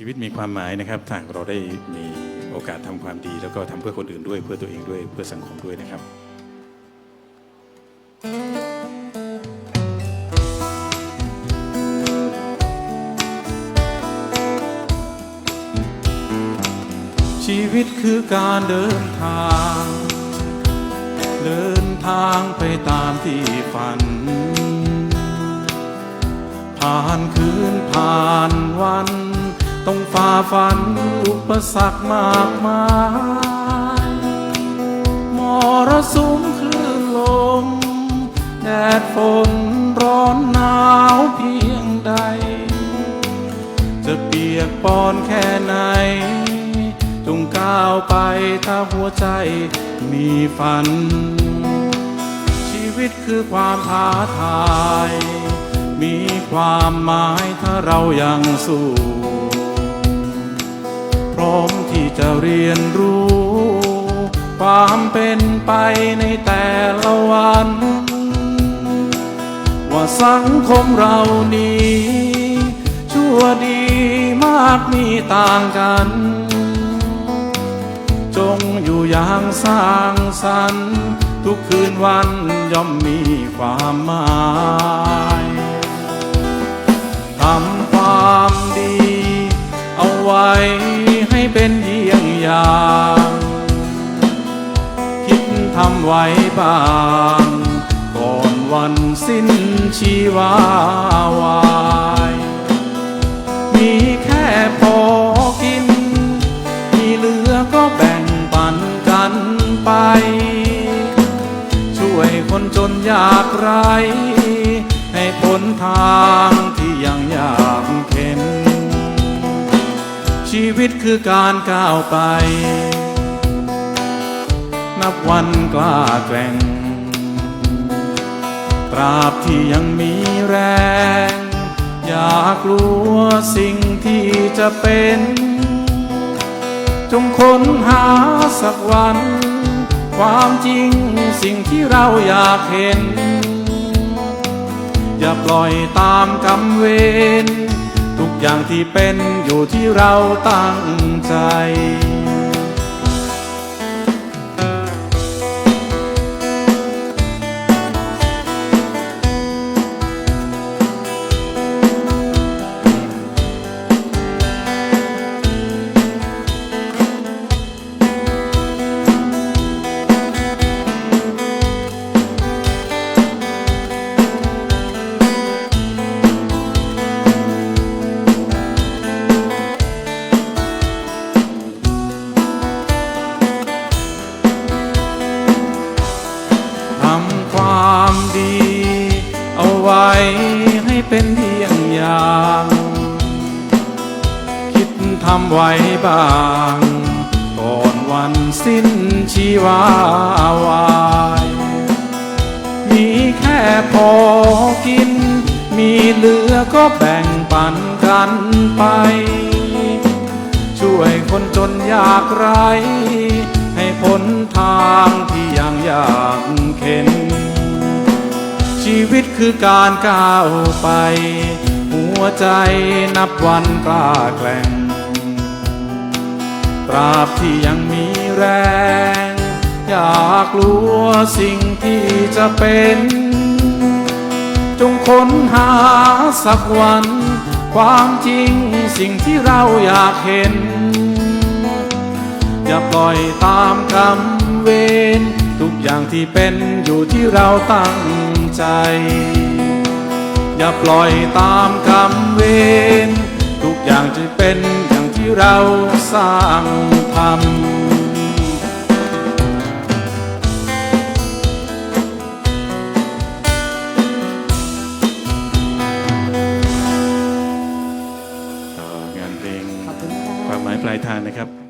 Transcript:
ชีวิตมีความหมายนะครับถ้าเราได้มีโอกาสทำความดี แล้วก็ทำเพื่อคนอื่นด้วยเพื่อตัวเองด้วยเพื่อสังคมด้วยนะครับชีวิตคือการเดินทาง เดินทางไปตามที่ฝัน ผ่านคืนผ่านวัน ต้องฝ่าฟันอุปสรรคมากมายมรสุมคลื่นลม แดดฝนร้อนหนาวเพียงใด จะเปียกปอนแค่ไหน จงก้าวไปถ้าหัวใจมีฝัน ชีวิตคือความท้าทาย มีความหมายถ้าเรายังสู้ มที่จะเรียนรู้ ความเป็นไปในแต่ละวัน ว่าสังคมเรานี้ ชั่วดีมากมีต่างกัน จงอยู่อย่างสร้างสรรค์ ทุกคืนวันย่อมมีความหมาย คิดทำไว้บ้าง ก่อนวันสิ้นชีวาวายมีแค่พอกิน มีเหลือก็แบ่งปันกันไป ช่วยคนจนยากไร ให้พ้นทางที่ยังยากเข็น ชีวิตคือการก้าวไป นับวันกล้าแกร่ง ตราบที่ยังมีแรง อย่ากลัวสิ่งที่จะเป็น จงค้นหาสักวัน ความจริงสิ่งที่เราอยากเห็น อย่าปล่อยตามกรรมเวร อย่างที่เป็นอยู่ที่เราตั้งใจ ไว้ให้เป็นเพียงอย่าง คิดทำไว้บ้าง ก่อนวันสิ้นชีวาวายมีแค่พอกิน มีเหลือก็แบ่งปันกันไป ช่วยคนจนยากไร้ให้พ้นทางที่ยังยากเข็น คือการก้าวไป หัวใจนับวันกล้าแกร่ง ตราบที่ยังมีแรง อยากลัวสิ่งที่จะเป็น จงค้นหาสักวัน ความจริงสิ่งที่เราอยากเห็น อย่าปล่อยตามกรรมเวรทุกอย่างที่เป็นอยู่ที่เราตั้ง ใจ อย่าปล่อยตามกรรมเวรทุกอย่างจะเป็นอย่างที่เราสร้างทำต่องานเพลงขอบคุณค่ะความหมายปลายทางนะครับ